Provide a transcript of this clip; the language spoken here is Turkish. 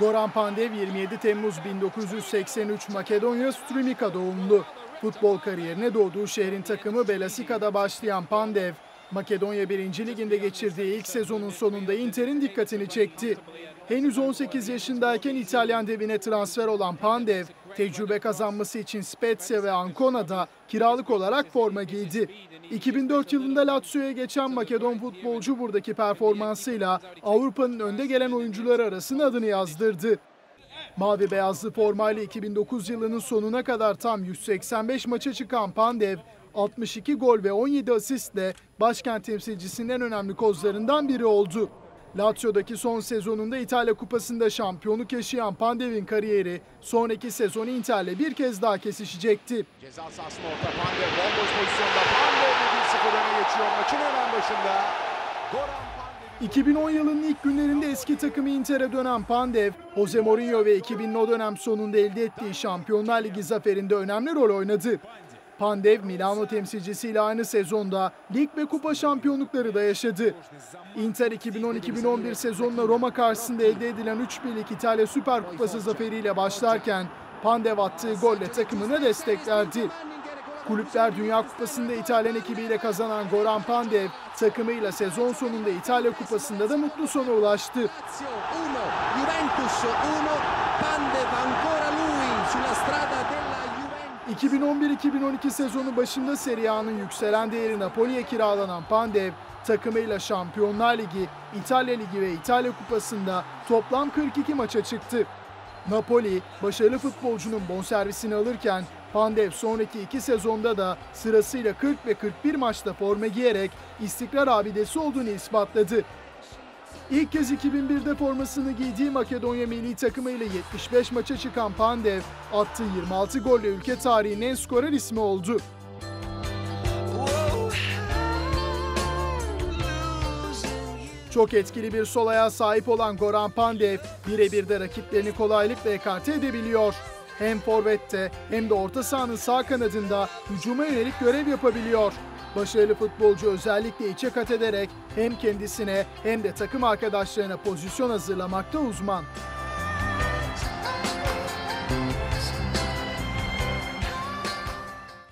Goran Pandev 27 Temmuz 1983 Makedonya Strumika doğumlu. Futbol kariyerine doğduğu şehrin takımı Belasika'da başlayan Pandev, Makedonya 1. Liginde geçirdiği ilk sezonun sonunda Inter'in dikkatini çekti. Henüz 18 yaşındayken İtalyan devine transfer olan Pandev, tecrübe kazanması için Spezia ve Ancona'da kiralık olarak forma giydi. 2004 yılında Lazio'ya geçen Makedon futbolcu buradaki performansıyla Avrupa'nın önde gelen oyuncuları arasında adını yazdırdı. Mavi beyazlı formayla 2009 yılının sonuna kadar tam 185 maça çıkan Pandev, 62 gol ve 17 asistle başkent temsilcisinin en önemli kozlarından biri oldu. Lazio'daki son sezonunda İtalya Kupası'nda şampiyonluk yaşayan Pandev'in kariyeri sonraki sezon Inter'le bir kez daha kesişecekti. Ceza sahasında orta Pandev bomboş pozisyonda Pandev 1-0 öne geçiyor maçın hemen başında. Goran Pandev 2010 yılının ilk günlerinde eski takımı Inter'e dönen Pandev, Jose Mourinho ve ekibinin o dönem sonunda elde ettiği Şampiyonlar Ligi zaferinde önemli rol oynadı. Pandev, Milano temsilcisiyle aynı sezonda lig ve kupa şampiyonlukları da yaşadı. Inter 2010-2011 sezonuna Roma karşısında elde edilen 3-1'lik İtalya Süper Kupası zaferiyle başlarken Pandev attığı golle takımına destek verdi. Kulüpler Dünya Kupası'nda İtalyan ekibiyle kazanan Goran Pandev takımıyla sezon sonunda İtalya Kupası'nda da mutlu sona ulaştı. 2011-2012 sezonu başında Serie A'nın yükselen değeri Napoli'ye kiralanan Pandev, takımıyla Şampiyonlar Ligi, İtalya Ligi ve İtalya Kupası'nda toplam 42 maça çıktı. Napoli, başarılı futbolcunun bonservisini alırken Pandev sonraki iki sezonda da sırasıyla 40 ve 41 maçta forma giyerek istikrar abidesi olduğunu ispatladı. İlk kez 2001'de formasını giydiği Makedonya milli takımıyla 75 maça çıkan Pandev, attığı 26 golle ülke tarihinin en skorer ismi oldu. Çok etkili bir sol ayağa sahip olan Goran Pandev, birebir de rakiplerini kolaylıkla ekarte edebiliyor. Hem forvette hem de orta sahanın sağ kanadında hücuma yönelik görev yapabiliyor. Başarılı futbolcu özellikle içe kat ederek hem kendisine hem de takım arkadaşlarına pozisyon hazırlamakta uzman.